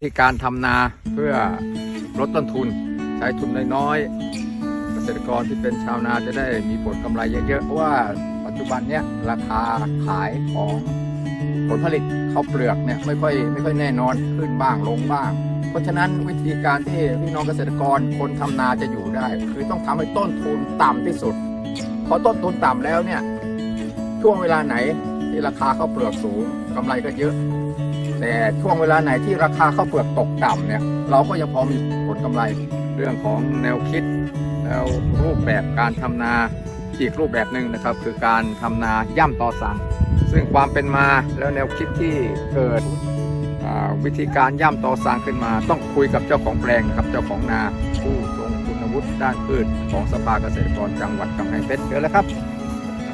ที่การทำนาเพื่อลดต้นทุนใช้ทุนน้อยๆเกษตรกรที่เป็นชาวนาจะได้มีผลกำไรเยอะๆเพราะว่าปัจจุบันเนี้ยราคาขายของผลผลิตข้าวเปลือกเนี่ยไม่ค่อยไม่ค่อยแน่นอนขึ้นบ้างลงบ้าง เพราะฉะนั้นวิธีการที่พี่น้องเกษตรกรคนทำนาจะอยู่ได้ คือต้องทำให้ต้นทุนต่ำที่สุดพอต้นทุนต่ำแล้วเนี่ยช่วงเวลาไหนที่ราคาข้าวเปลือกสูงกำไรก็เยอะ แต่ช่วงเวลาไหนที่ราคาข้าวเปลือกตกต่ำเนี่ยเราก็ยังพอมีผลกำไรเรื่องของแนวคิดแล้วรูปแบบการทำนาอีกรูปแบบหนึ่งนะครับ คือการทำนาย่ำต่อสั่งซึ่งความเป็นมาแล้วแนวคิดที่เกิดวิธีการย่ำต่อสั่งขึ้นมา ต้องคุยกับเจ้าของแปลงนะครับเจ้าของนาผู้ทรงคุณวุฒิด้านพืชของสภาเกษตรกรจังหวัดกำแพงเพชรเชิญเลยครับ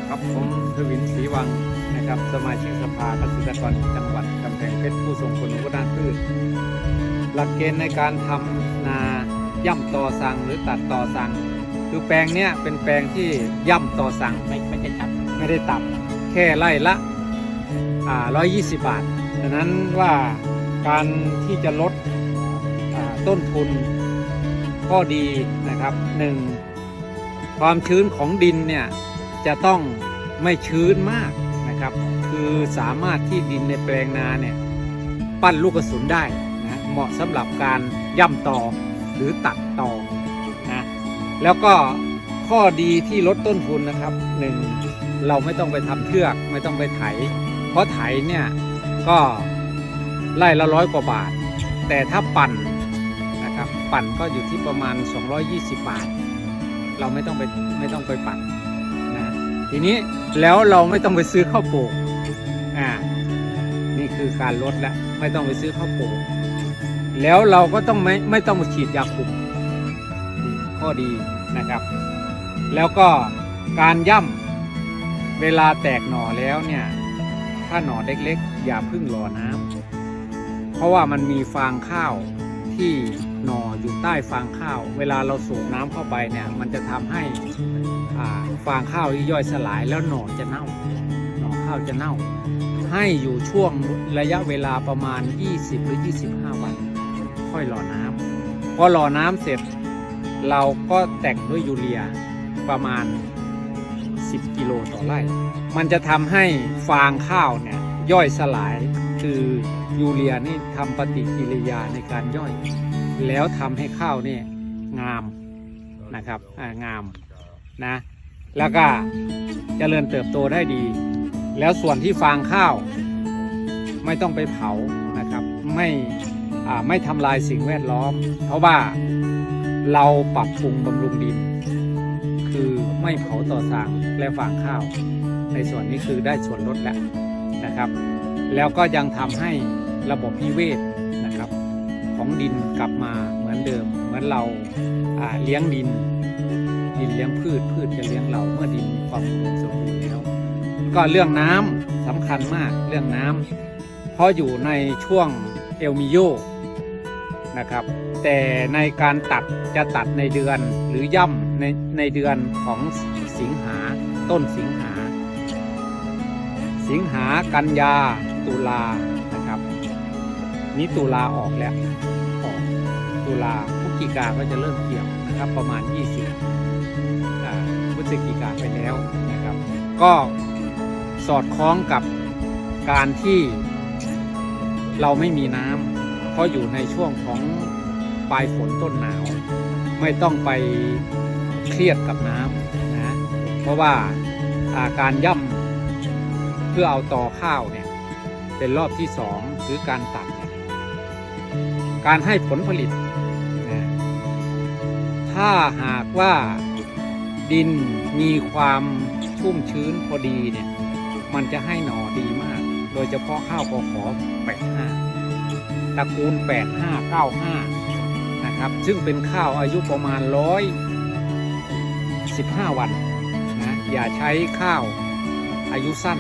ครับผมทวินศรีวังนะครับ สมาชิกสภาเกษตรกรจังหวัดกำแพงเพชรผู้ทรงคุณวุฒิด้านพืชหลักเกณฑ์ในการทำนาย่ำต่อสั่งหรือตัดต่อสั่งคือแปลงเนี้ยเป็นแปลงที่ย่ำต่อสั่งไม่ไม่ใช่ตัดไม่ได้ตัดแค่ไร่ละอ่า120บาทดังนั้นว่าการที่จะลดอ่าต้นทุนข้อดีนะครับหนึ่งความชื้นของดินเนี่ย จะต้องไม่ชื้นมากนะครับ คือสามารถที่ดินในแปลงนาเนี่ยปั้นลูกกระสุนได้นะเหมาะสำหรับการย่ำต่อหรือตัดต่อนะแล้วก็ข้อดีที่ลดต้นทุนนะครับหนึ่งเราไม่ต้องไปทำเทือกไม่ต้องไปไถ เพราะไถเนี่ยก็ไล่ละร้อยกว่าบาท แต่ถ้าปั่นนะครับปั่นก็อยู่ที่ประมาณ 220 บาท เราไม่ต้องไปไม่ต้องไปปั่น ทีนี้แล้วเราไม่ต้องไปซื้อข้าวโป่งอ่านี่คือการลดแล้วไม่ต้องไปซื้อข้าวโป่งแล้วเราก็ต้องไม่ไม่ต้องฉีดยาคุมนี่ข้อดีนะครับ แล้วก็การย่ำเวลาแตกหน่อแล้วเนี่ย ถ้าหน่อเล็กๆ อย่าพึ่งรอน้ำเพราะว่ามันมีฟางข้าว ที่หน่ออยู่ใต้ฟางข้าว เวลาเราสูบน้ำเข้าไปเนี่ยมันจะทำให้ฟางข้าวย่อยสลายแล้วหน่อจะเน่า หน่อข้าวจะเน่า ให้อยู่ช่วงระยะเวลาประมาณ 20 หรือ 25 วัน ค่อยหล่อน้ำพอหล่อน้ำเสร็จเราก็แต่งด้วยยูเรียประมาณ 10 กิโลต่อไร่ มันจะทำให้ฟางข้าวเนี่ยย่อยสลาย คือยูเรียนี่ทำปฏิกิริยาในการย่อย แล้วทำให้ข้าวเนี่ยงามนะครับงามนะแล้วก็เจริญเติบโตได้ดี แล้วส่วนที่ฟางข้าว ไม่ต้องไปเผานะครับ ไม่ไม่ทำลายสิ่งแวดล้อม เพราะว่าเราปรับปรุงบำรุงดิน คือไม่เผาต่อสางและฟางข้าว ในส่วนนี้คือได้ส่วนลดแล้วนะครับ แล้วก็ยังทำให้ระบบนิเวศนะครับของดินกลับมาเหมือนเดิม เหมือนเราเลี้ยงดิน ดินเลี้ยงพืชพืชจะเลี้ยงเราเมื่อดินมีความอุดมสมบูรณ์แล้ว ก็เรื่องน้ำสำคัญมากเรื่องน้ำเพราะอยู่ในช่วงเอลมิโยนะครับแต่ในการตัดจะตัดในเดือนหรือย่ำในในเดือนของสิงหาต้นสิงหา สิงหากันยา ตุลานะครับนี้ตุลาออกแล้วออกตุลาพฤศจิกาก็จะเริ่มเกี่ยวนะครับ ประมาณ 20อ่าพฤศจิกาไปแล้วนะครับ ก็สอดคล้องกับการที่เราไม่มีน้ำเพราะอยู่ในช่วงของปลายฝนต้นหนาว ไม่ต้องไปเครียดกับน้ำนะเพราะว่าอ่าการย่ำเพื่อเอาต่อข้าวเนี่ย เป็นรอบที่สองหรือการตัดการให้ผลผลิต ถ้าหากว่าดินมีความชุ่มชื้นพอดีเนี่ย มันจะให้หน่อดีมาก โดยเฉพาะข้าวกอขอ85ตระกูล 8595 นะครับ ซึ่งเป็นข้าวอายุประมาณร้อย15 วันนะอย่าใช้ข้าวอายุสั้น